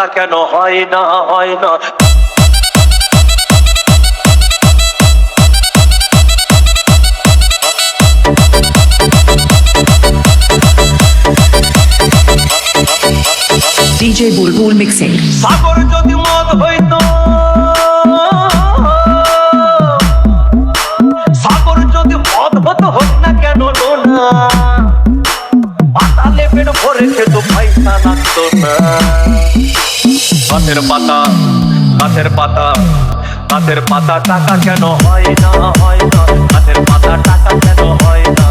টাকা কেন হয় না হয় না DJ Bulbul Mixing. গাছের পাতা গাছের পাতা গাছের পাতা টাকা কেন হয় না হয় না? গাছের পাতা টাকা কেন হয় না?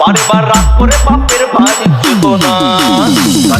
বারবার করে বাপের বাড়ি না।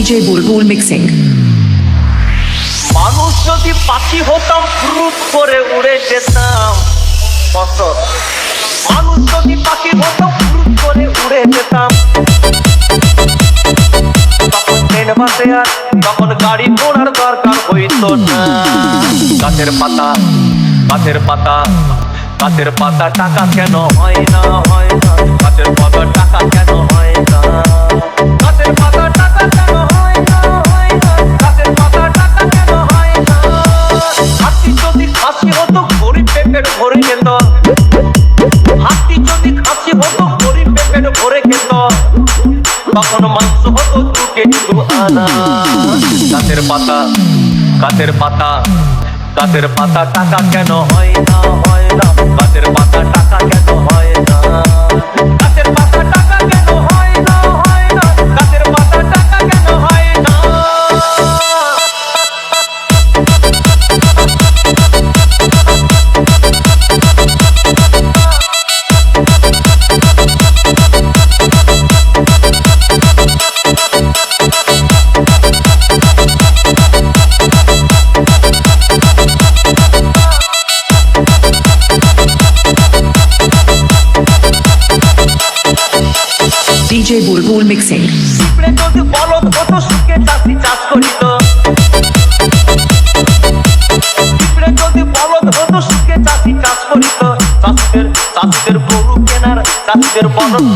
DJ Bulbul Mixing. মানুষ যদি পাখি হতাম ফুরুত করে উড়ে যেতাম। কত মানুষ যদি পাখি হতাম ফুরুত করে উড়ে যেতাম। তখন ট্রেন বাসে আর তখন গাড়ি ঘোড়ার দরকার হইতো না। গাছের পাতা গাছের পাতা গাছের পাতা টাকা কেন হয় না হয় না। গাছের পাতা টাকা কেন হয় না। গাছের পাতা পেটের ভরে যেত হাতি যদি খাসি হতো গরিব পেট ভরে খেত তখন মাংস হতো দু কেজি দু আনা। গাছের পাতা গাছের পাতা গাছের পাতা টাকা কেন হয় না হয় না?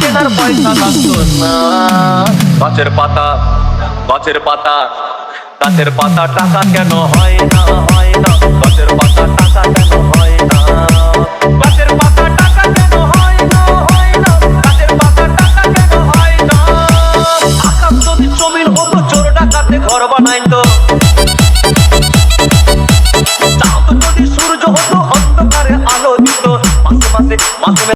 কেনার পয়সা লাগতো না গাছের পাতা গাছের পাতা গাছের পাতা টাকা কেন হয় না হয় না? গাছের পাতা টাকা কেন টাকা কেন